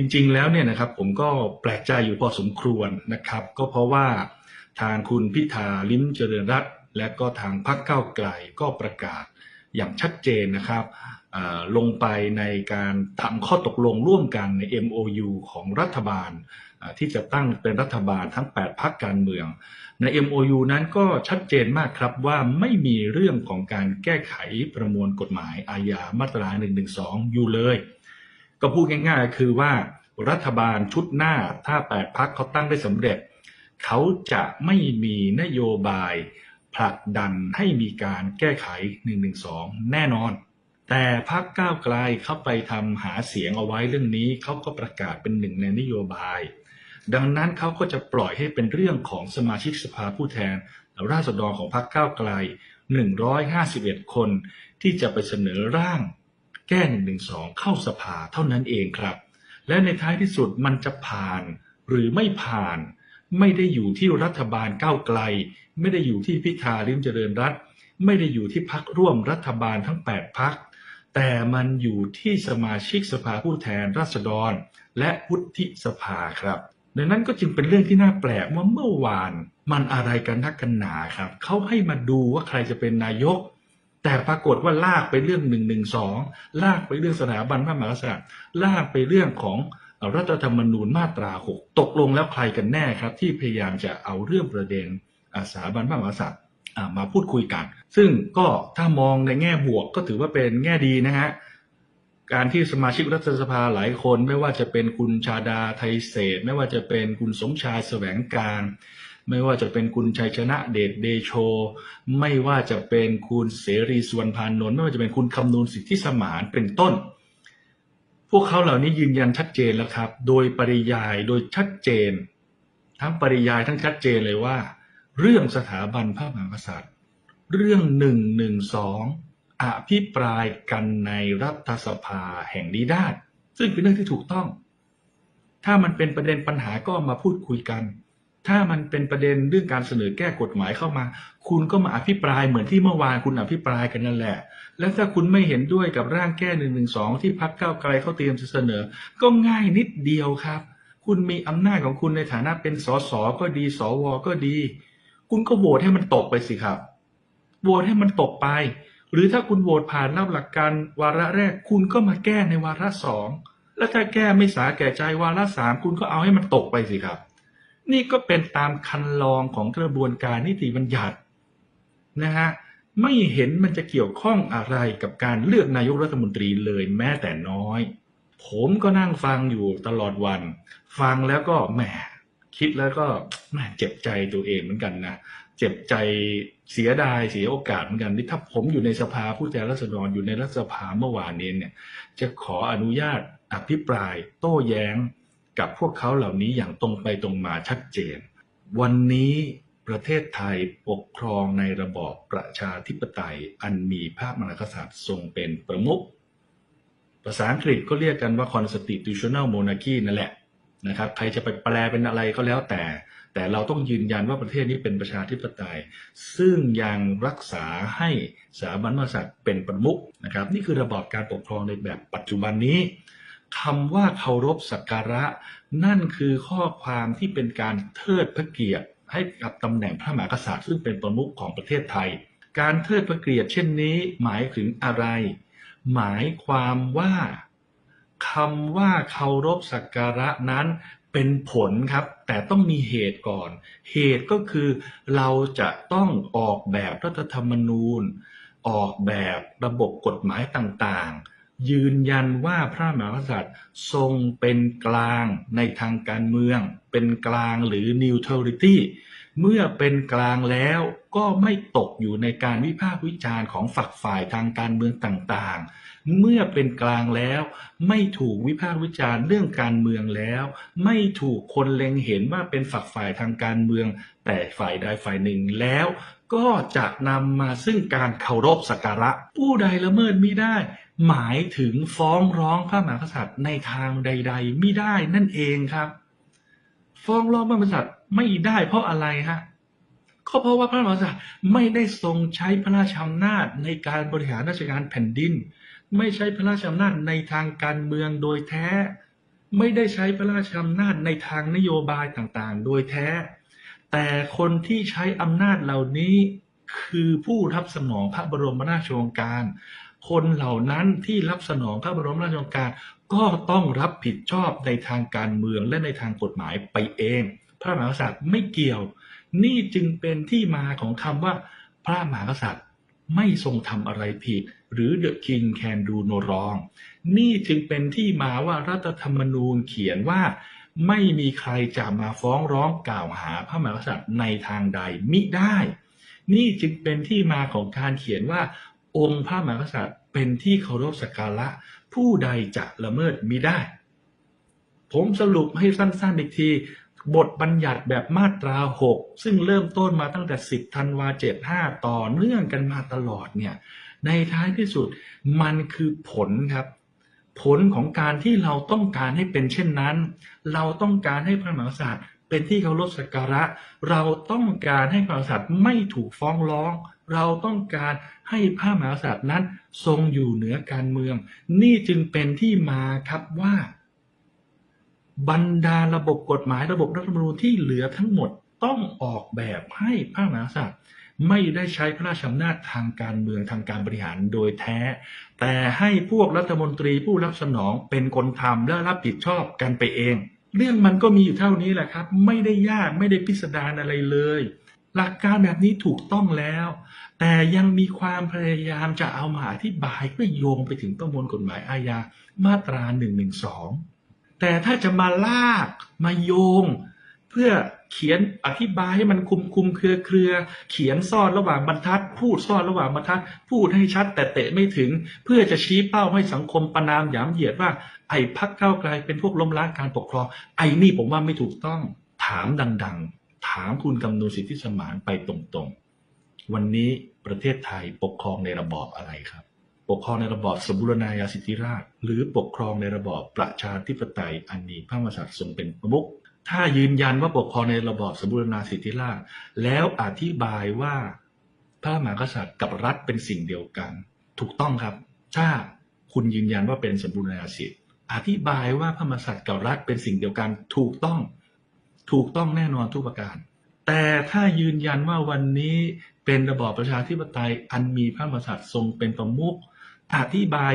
จริงๆ แล้วเนี่ยนะครับผมก็แปลกใจอยู่พอสมควรนะครับ ก็เพราะว่าทางคุณพิธาลิ้มเจริญรัตน์และก็ทางพรรคก้าวไกลก็ประกาศอย่างชัดเจนนะครับลงไปในการทำข้อตกลงร่วมกันใน MOU ของรัฐบาลที่จะตั้งเป็นรัฐบาลทั้ง 8พรรคการเมือง ใน MOU นั้นก็ชัดเจนมากครับว่าไม่มีเรื่องของการแก้ไขประมวลกฎหมายอาญามาตรา112 อยู่เลย ก็พูดง่ายๆ คือว่ารัฐบาลชุดหน้าถ้าแปดพักเขาตั้งได้สำเร็จ เขาจะไม่มีนโยบายผลักดันให้มีการแก้ไข 112 แน่นอน แต่พักก้าวไกลเข้าไปทำหาเสียงเอาไว้เรื่องนี้เขาก็ประกาศเป็นหนึ่งในนโยบาย ดังนั้นเขาก็จะปล่อยให้เป็นเรื่องของสมาชิกสภาผู้แทน ราษฎรของพรรคก้าวไกล 151 คนที่จะไปเสนอร่าง แก้1นึเข้าสภาเท่านั้นเองครับ และในท้ายที่สุดมันจะผ่าน หรือไม่ผ่าน ไม่ได้อยู่ที่รัฐบาลก้าวไกล ไม่ได้อยู่ที่พิธาลิมเจริญรัตไม่ได้อยู่ที่พักร่วมรัฐบาลทั้ง 8 พักแต่มันอยู่ที่สมาชิกสภาผู้แทนราษฎร และวุฒิสภาครับ ดังนั้นก็จึงเป็นเรื่องที่น่าแปลกว่าเมื่อวาน มันอะไรกันนักกันหนาครับเขาให้มาดูว่าใครจะเป็นนายก แต่ปรากฏว่าลากไปเรื่องหนึ่งหนึ่งสองลากไปเรื่องสถาบันพระมหากษัตริย์ลากไปเรื่องของรัฐธรรมนูญมาตราหกตกลงแล้วใครกันแน่ครับ ที่พยายามจะเอาเรื่องประเด็นสถาบันพระมหากษัตริย์มาพูดคุยกัน ซึ่งก็ถ้ามองในแง่บวกก็ถือว่าเป็นแง่ดีนะฮะการที่สมาชิกรัฐสภาหลายคนไม่ว่าจะเป็นคุณชาดาไทยเศษ ไม่ว่าจะเป็นคุณสมชายแสวงการ ไม่ว่าจะเป็นคุณชัยชนะเดชเดโช ไม่ว่าจะเป็นคุณเสรีสุวรรณพานนท์ไม่ว่าจะเป็นคุณคำนูนสิทธิสมานเป็นต้น พวกเขาเหล่านี้ยืนยันชัดเจนแล้วครับ โดยปริยายโดยชัดเจน ทั้งปริยายทั้งชัดเจนเลยว่า เรื่องสถาบันพระมหากษัตริย์ เรื่องหนึ่งหนึ่งสองอภิปรายกันในรัฐสภาแห่งนี้ได้ซึ่งเป็นเรื่องที่ถูกต้อง ถ้ามันเป็นประเด็นปัญหาก็มาพูดคุยกัน ถ้ามันเป็นประเด็นเรื่องการเสนอแก้กฎหมายเข้ามา คุณก็มาอภิปรายเหมือนที่เมื่อวานคุณอภิปรายกันนั่นแหละ แล้วถ้าคุณไม่เห็นด้วยกับร่างแก้หนึ่งหนึ่งสองที่พักเก้าไกลเขาเตรียมจะเสนอ ก็ง่ายนิดเดียวครับ คุณมีอำนาจของคุณในฐานะเป็นสสก็ดี สวก็ดี คุณก็โหวตให้มันตกไปสิครับโหวตให้มันตกไป หรือถ้าคุณโหวตผ่านรับหลักการวาระแรก คุณก็มาแก้ในวาระสอง แล้วถ้าแก้ไม่สาแก่ใจวาระสามคุณก็เอาให้มันตกไปสิครับ นี่ก็เป็นตามคันลองของกระบวนการนิติบัญญัตินะฮะไม่เห็นมันจะเกี่ยวข้องอะไรกับการเลือกนายกรัฐมนตรีเลยแม้แต่น้อย ผมก็นั่งฟังอยู่ตลอดวัน ฟังแล้วก็แหมคิดแล้วก็แหมเจ็บใจตัวเองเหมือนกันนะเจ็บใจเสียดายเสียโอกาสเหมือนกันที่ถ้าผมอยู่ในสภาผู้แทนราษฎรอยู่ในรัฐสภาเมื่อวานนี้เนี่ย จะขออนุญาตอภิปราย โต้แย้ง กับพวกเขาเหล่านี้อย่างตรงไปตรงมาชัดเจน วันนี้ประเทศไทยปกครองในระบอบประชาธิปไตย อันมีพระมหากษัตริย์ทรงเป็นประมุขภาษาอังกฤษก็เรียกกันว่า constitutional monarchy นั่นแหละนะครับใครจะไปแปลเป็นอะไรก็แล้วแต่ แต่เราต้องยืนยันว่าประเทศนี้เป็นประชาธิปไตย ซึ่งยังรักษาให้สถาบันพระมหากษัตริย์เป็นประมุขนะครับ นี่คือระบอบการปกครองในแบบปัจจุบันนี้ คำว่าเคารพสักการะ นั่นคือข้อความที่เป็นการเทิดพระเกียรติ ให้กับตำแหน่งพระมหากษัตริย์ซึ่งเป็นประมุขของประเทศไทย การเทิดพระเกียรติเช่นนี้หมายถึงอะไร หมายความว่าคำว่าเคารพสักการะนั้นเป็นผลครับ แต่ต้องมีเหตุก่อน เหตุก็คือเราจะต้องออกแบบรัฐธรรมนูญ ออกแบบระบบกฎหมายต่างๆ ยืนยันว่าพระมหากษัตริย์ทรงเป็นกลางในทางการเมือง เป็นกลางหรือ neutrality เมื่อเป็นกลางแล้วก็ไม่ตกอยู่ในการวิพากษ์วิจารณ์ของฝักฝ่ายทางการเมืองต่างๆ เมื่อเป็นกลางแล้วไม่ถูกวิพากษ์วิจารณ์เรื่องการเมืองแล้ว ไม่ถูกคนเล็งเห็นว่าเป็นฝักฝ่ายทางการเมือง แต่ฝ่ายใดฝ่ายหนึ่งแล้ว ก็จะนำมาซึ่งการเคารพสักการะ ผู้ใดละเมิดมิได้ หมายถึงฟ้องร้องพระมหากษัตริย์ในทางใด ๆมิได้นั่นเองครับ ฟ้องร้องพระมหากษัตริย์ไม่ได้เพราะอะไรฮะก็เพราะว่าพระมหากษัตริย์ไม่ได้ทรงใช้พระราชอำนาจในการบริหารราชการแผ่นดิน ไม่ใช้พระราชอำนาจในทางการเมืองโดยแท้ ไม่ได้ใช้พระราชอำนาจในทางนโยบายต่างๆ โดยแท้ แต่คนที่ใช้อำนาจเหล่านี้คือผู้รับสนองพระบรมราชโองการ คนเหล่านั้นที่รับสนองพระบรมราชโองการก็ต้องรับผิดชอบในทางการเมืองและในทางกฎหมายไปเอง พระมหากษัตริย์ไม่เกี่ยว นี่จึงเป็นที่มาของคำว่า พระมหากษัตริย์ไม่ทรงทำอะไรผิด หรือ the king can do no wrong นี่จึงเป็นที่มาว่ารัฐธรรมนูญเขียนว่า ไม่มีใครจะมาฟ้องร้องกล่าวหาพระมหากษัตริย์ในทางใดมิได้ นี่จึงเป็นที่มาของการเขียนว่า องค์พระมหากษัตริย์เป็นที่เคารพสักการะ ผู้ใดจะละเมิดมิได้ ผมสรุปให้สั้นๆอีกที บทบัญญัติแบบมาตรา 6 ซึ่งเริ่มต้นมาตั้งแต่ 10ธันวา75 ต่อเนื่องกันมาตลอดเนี่ยในท้ายที่สุดมันคือผลครับ ผลของการที่เราต้องการให้เป็นเช่นนั้น เราต้องการให้พระมหากษัตริย์เป็นที่เคารพสักการะ เราต้องการให้พระมหากษัตริย์ไม่ถูกฟ้องร้อง เราต้องการให้พระมหากษัตริย์นั้นทรงอยู่เหนือการเมือง นี่จึงเป็นที่มาครับว่า บรรดาระบบกฎหมายระบบรัฐธรรมนูญที่เหลือทั้งหมดต้องออกแบบให้พระมหากษัตริย์ ไม่ได้ใช้พระราชอำนาจทางการเมืองทางการบริหารโดยแท้ แต่ให้พวกรัฐมนตรีผู้รับสนองเป็นคนทำและรับผิดชอบกันไปเอง เรื่องมันก็มีอยู่เท่านี้แหละครับ ไม่ได้ยากไม่ได้พิสดารอะไรเลย หลักการแบบนี้ถูกต้องแล้ว แต่ยังมีความพยายามจะเอามาอธิบายเพื่อโยงไปถึงประมวลกฎหมายอาญามาตรา1นึแต่ถ้าจะมาลากมาโยง เพื่อ เขียนอธิบายให้มันคุมคุมเครือเครือ เขียนซ่อนระหว่างบรรทัด พูดซ่อนระหว่างบรรทัด พูดให้ชัด แต่เตะไม่ถึง เพื่อจะชี้เป้าให้สังคมประนามหยามเหยียดว่า ไอ้พักเก้าไกลเป็นพวกล้มล้างการปกครอง ไอ้นี่ผมว่าไม่ถูกต้องถามดัง ๆ ถามคุณกำนวสิทธิสมานไปตรงๆ วันนี้ประเทศไทยปกครองในระบอบอะไรครับ ปกครองในระบอบสมบูรณาญาสิทธิราช หรือปกครองในระบอบประชาธิปไตยอันมีพระมหากษัตริย์ทรงเป็นประมุข ถ้ายืนยันว่าปกครองในระบอบสมบูรณาสิทธิราชแล้วอธิบายว่าพระมหากษัตริย์กับรัฐเป็นสิ่งเดียวกัน ถูกต้องครับ ถ้าคุณยืนยันว่าเป็นสมบูรณาญาสิทธิอธิบายว่าพระมหากษัตริย์กับรัฐเป็นสิ่งเดียวกัน ถูกต้อง ถูกต้องแน่นอนทุกประการ แต่ถ้ายืนยันว่าวันนี้เป็นระบอบประชาธิปไตยอันมีพระมหากษัตริย์ทรงเป็นประมุขอธิบาย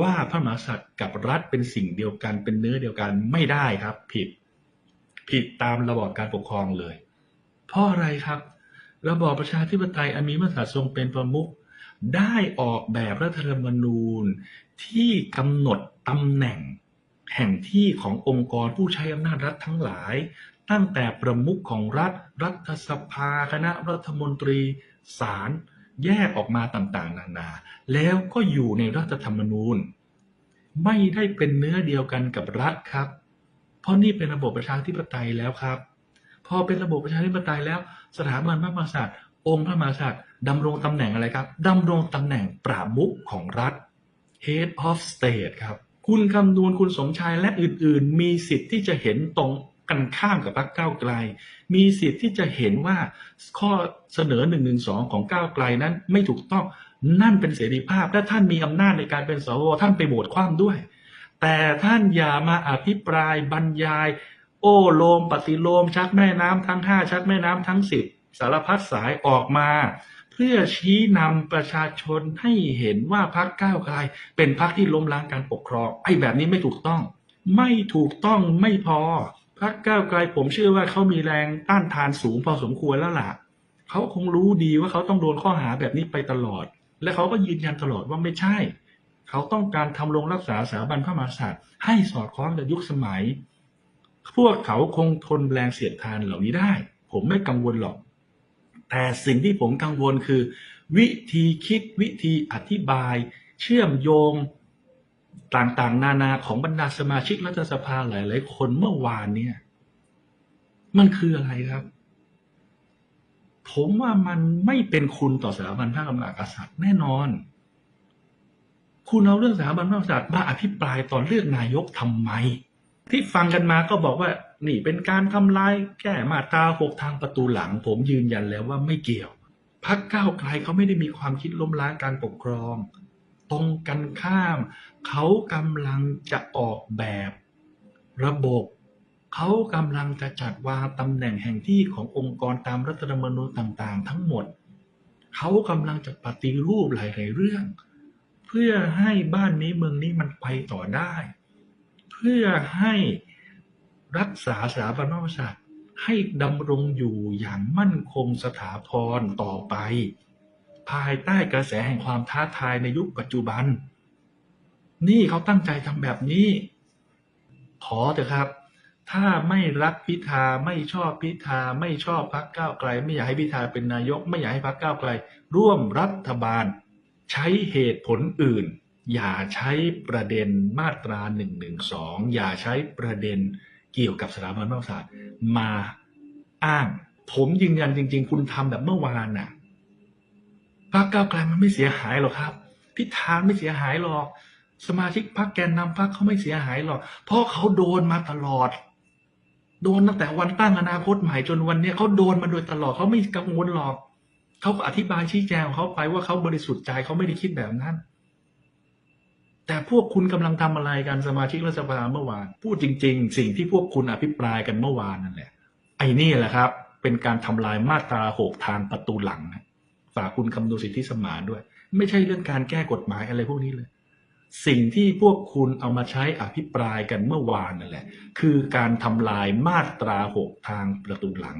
ว่าพระมหากษัตริย์กับรัฐเป็นสิ่งเดียวกันเป็นเนื้อเดียวกันไม่ได้ครับผิด ผิดตามระบอบการปกครองเลย เพราะอะไรครับ ระบอบประชาธิปไตยอันมีมหาตริทรงเป็นประมุขได้ออกแบบรัฐธรรมนูญที่กำหนดตำแหน่งแห่งที่ขององค์กรผู้ใช้อำนาจรัฐทั้งหลาย ตั้งแต่ประมุขของรัฐ รัฐสภา คณะรัฐมนตรีศาลแยกออกมาต่างๆ นานา แล้วก็อยู่ในรัฐธรรมนูญ ไม่ได้เป็นเนื้อเดียวกันกับรัฐครับ เพราะนี่เป็นระบบประชาธิปไตยแล้วครับ พอเป็นระบบประชาธิปไตยแล้ว สถาบันพระมหากษัตริย์ องค์พระมหากษัตริย์ดำรงตำแหน่งอะไรครับดำรงตำแหน่งประมุขของรัฐ Head of State ครับ คุณคำนวณคุณสมชายและอื่นๆ มีสิทธิ์ที่จะเห็นตรงกันข้ามกับพรรคก้าวไกล มีสิทธิ์ที่จะเห็นว่าข้อเสนอ1นึของก้าวไกลนั้นไม่ถูกต้องนั่นเป็นเสรีภาพและท่านมีอำนาจในการเป็นสวท่านไปโหวตคว่ำด้วย แต่ท่านอย่ามาอภิปรายบรรยาย โอ้โลมปฏิโลมชักแม่น้ำทั้งห้าชักแม่น้ำทั้งสิบสารพัดสายออกมา เพื่อชี้นำประชาชนให้เห็นว่าพรรคก้าวไกลเป็นพรรคที่ล้มล้างการปกครอง ไอ้แบบนี้ไม่ถูกต้อง ไม่ถูกต้องไม่พอพรรคก้าวไกลผมเชื่อว่าเขามีแรงต้านทานสูงพอสมควรแล้วล่ะเขาคงรู้ดีว่าเขาต้องโดนข้อหาแบบนี้ไปตลอด และเขาก็ยืนยันตลอดว่าไม่ใช่ เขาต้องการทำรงรักษาสถาบันพระมหากษัตริย์ให้สอดคล้องกับยุคสมัย พวกเขาคงทนแรงเสียดทานเหล่านี้ได้ ผมไม่กังวลหรอก แต่สิ่งที่ผมกังวลคือ วิธีคิดวิธีอธิบาย เชื่อมโยงต่างๆ นานาของบรรดาสมาชิกรัฐสภาหลายๆ คนเมื่อวานเนี่ย มันคืออะไรครับ ผมว่ามันไม่เป็นคุณต่อสถาบันพระมหากษัตริย์แน่นอน คุณเอาเรื่องสถาบันพระมหากษัตริย์มาอภิปรายตอนเลือกนายกทำไม ที่ฟังกันมาก็บอกว่า นี่เป็นการทำลายแก้มาตราหกทางประตูหลัง ผมยืนยันแล้วว่าไม่เกี่ยวพักก้าวไกลเขาไม่ได้มีความคิดล้มล้างการปกครอง ตรงกันข้าม เขากำลังจะออกแบบ ระบบ เขากำลังจะจัดวางตำแหน่งแห่งที่ขององค์กรตามรัฐธรรมนูญต่างๆ ทั้งหมด เขากำลังจะปฏิรูปหลายๆเรื่อง พื่อให้บ้านนี้เมืองนี้มันไปต่อได้ เพื่อให้รักษาสถาบันพระมหากษัตริย์ให้ดำรงอยู่อย่างมั่นคงสถาพรต่อไป ภายใต้กระแสแห่งความท้าทายในยุคปัจจุบัน นี่เขาตั้งใจทำแบบนี้ ขอเถอะครับ ถ้าไม่รักพิธาไม่ชอบพิธาไม่ชอบพักก้าวไกล ไม่อยากให้พิธาเป็นนายก ไม่อยากให้พักก้าวไกล ร่วมรัฐบาล ใช้เหตุผลอื่น อย่าใช้ประเด็นมาตรา1นึอย่าใช้ประเด็นเกี่ยวกับสถาบันพระมหากษัตริย์มาอ้าง ผมยืนยันจริง ๆ คุณทำแบบเมื่อวานน่ะพรรคก้าวไกลมันไม่เสียหายหรอกครับ พิธาไม่เสียหายหรอก สมาชิกพรรคแกนนำพรรคเขาไม่เสียหายหรอก เพราะเขาโดนมาตลอด โดนตั้งแต่วันตั้งอนาคตใหม่จนวันนี้เขาโดนมาโดยตลอดเขาไม่กังวลหรอก เขาก็อธิบายชี้แจงของเขาไปว่าเขาบริสุทธิ์ใจเขาไม่ได้คิดแบบนั้น แต่พวกคุณกำลังทำอะไรกันสมาชิกรัฐสภาเมื่อวาน พูดจริง ๆ สิ่งที่พวกคุณอภิปรายกันเมื่อวานนั่นแหละ ไอ้นี่แหละครับ เป็นการทำลายมาตราหกทางประตูหลังฝากคุณคำนูสิทธิสมานด้วย ไม่ใช่เรื่องการแก้กฎหมายอะไรพวกนี้เลยสิ่งที่พวกคุณเอามาใช้อภิปรายกันเมื่อวานนั่นแหละ คือการทำลายมาตราหกทางประตูหลัง